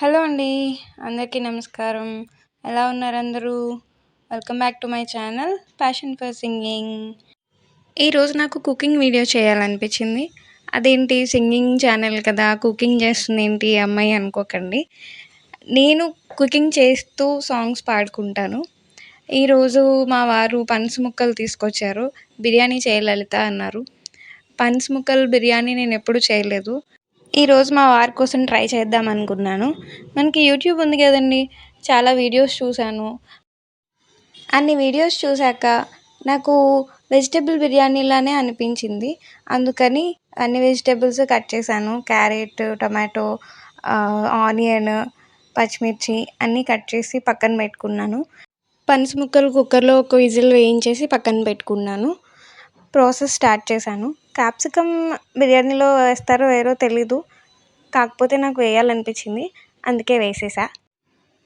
Hello అండి అందరికీ నమస్కారం. ఎలా ఉన్నారు అందరూ welcome back to my channel passion for singing. ఈరోజు నాకు కుకింగ్ వీడియో చేయాలనిపించింది. అదేంటి సింగింగ్ ఛానల్ కదా కుకింగ్ చేస్తుంది ఏంటి అమ్మాయి అనుకోకండి. నేను కుకింగ్ చేస్తూ సాంగ్స్ పాడుకుంటాను. ఈరోజు మా వారు పనస ముక్కలు తీసుకొచ్చారు. బిర్యానీ చేయలలిత అన్నారు. పనస ముక్కలు బిర్యానీ నేను ఎప్పుడు చేయలేదు. ఈరోజు మా వారి కోసం ట్రై చేద్దాం అనుకున్నాను. మనకి యూట్యూబ్ ఉంది కదండి చాలా వీడియోస్ చూశాను. అన్ని వీడియోస్ చూశాక నాకు వెజిటేబుల్ బిర్యానీలానే అనిపించింది. అందుకని అన్ని వెజిటేబుల్స్ కట్ చేశాను. క్యారెట్ టొమాటో ఆనియన్ పచ్చిమిర్చి అన్నీ కట్ చేసి పక్కన పెట్టుకున్నాను. పనస ముక్కలు కుక్కర్లో ఒక విజిల్ వేయించేసి పక్కన పెట్టుకున్నాను. ప్రాసెస్ స్టార్ట్ చేశాను. క్యాప్సికమ్ బిర్యానీలో వేస్తారో వేయరో తెలీదు. కాకపోతే నాకు వేయాలనిపించింది. అందుకే వేసేసా.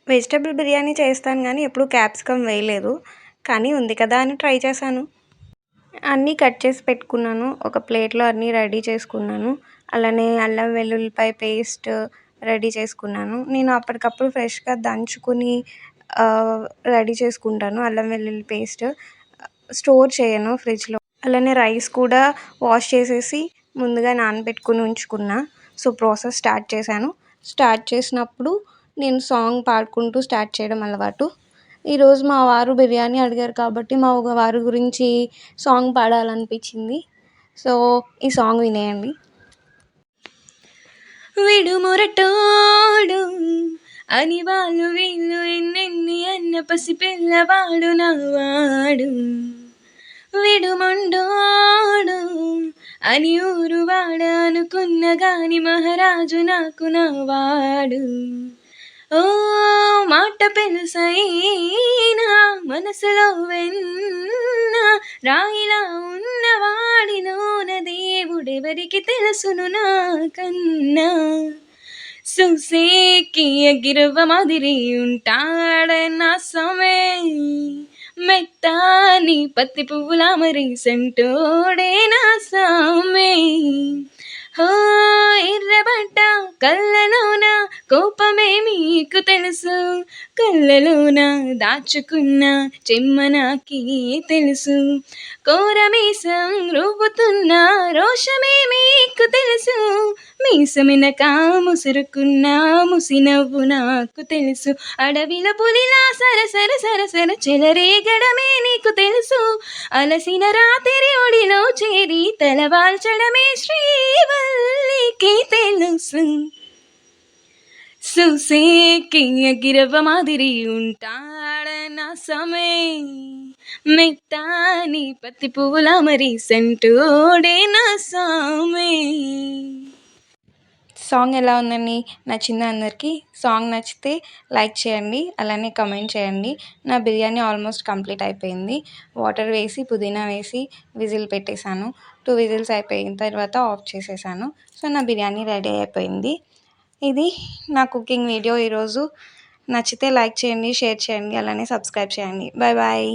వెజిటేబుల్ బిర్యానీ చేస్తాను కానీ ఎప్పుడు క్యాప్సికమ్ వేయలేదు. కానీ ఉంది కదా అని ట్రై చేశాను. అన్నీ కట్ చేసి పెట్టుకున్నాను. ఒక ప్లేట్లో అన్నీ రెడీ చేసుకున్నాను. అలానే అల్లం వెల్లుల్లిపాయ పేస్ట్ రెడీ చేసుకున్నాను. నేను అప్పటికప్పుడు ఫ్రెష్గా దంచుకుని రెడీ చేసుకుంటాను. అల్లం వెల్లుల్లి పేస్ట్ స్టోర్ చేయను ఫ్రిడ్జ్లో. అలానే రైస్ కూడా వాష్ చేసేసి ముందుగా నానబెట్టుకుని ఉంచుకున్నా. సో ప్రాసెస్ స్టార్ట్ చేశాను. స్టార్ట్ చేసినప్పుడు నేను సాంగ్ పాడుకుంటూ స్టార్ట్ చేయడం అలవాటు. ఈరోజు మా వారు బిర్యానీ అడిగారు కాబట్టి మా వారి గురించి సాంగ్ పాడాలనిపించింది. సో ఈ సాంగ్ వినేయండి. విడుమురటోడు అని వాళ్ళు వీళ్ళు ఎన్నెన్ని అన్న పసి పిల్లవాడు నవ్వాడు. విడుమండోడు అని ఊరు వాడ అనుకున్న గాని మహారాజు నాకు నవ్వాడు ఓ మాట పెలుసైనా మనసులో వెన్న రాయిలా ఉన్నవాడిలోన దేవుడెవరికి తెలుసును నాకన్నా చూసేకి ఎగిరవ మాదిరి ఉంటాడన్న సమే మెత్తాని పత్తి పువ్వుల మరి సెంటోడే నా సామే. హో ఎర్రబట్ట కళ్ళలోన కోపమేమి నీకు తెలుసు. కళ్ళలోన దాచుకున్న చెమ్మనాకి తెలుసు. కోరమీసం రువ్వుతున్న రోషమే మీకు తెలుసు. మీసమినక ముసురుకున్న ముసినవ్వు నాకు తెలుసు. అడవిల పులిలా సరసర సరసర చెలరేగడమే నీకు తెలుసు. అలసిన రాత్రి ఒడిలో చేరి తలవాల్చడమే శ్రీవల్లికి తెలుసు. చూసేకి ఎగిరవ మాదిరి ఉంటాడన సమే మెత్తాని పత్తి పువ్వుల మరి సెంటోడే నా సామే సాంగ్ ఎలా ఉందండి? నచ్చిందా అందరికీ? సాంగ్ నచ్చితే లైక్ చేయండి అలానే కమెంట్ చేయండి. నా బిర్యానీ ఆల్మోస్ట్ కంప్లీట్ అయిపోయింది. వాటర్ వేసి పుదీనా వేసి విజిల్ పెట్టేశాను. టూ విజిల్స్ అయిపోయిన తర్వాత ఆఫ్ చేసేసాను సో నా బిర్యానీ రెడీ అయిపోయింది. ఇది నా కుకింగ్ వీడియో ఈరోజు. నచ్చితే లైక్ చేయండి షేర్ చేయండి అలానే సబ్స్క్రైబ్ చేయండి. Bye bye.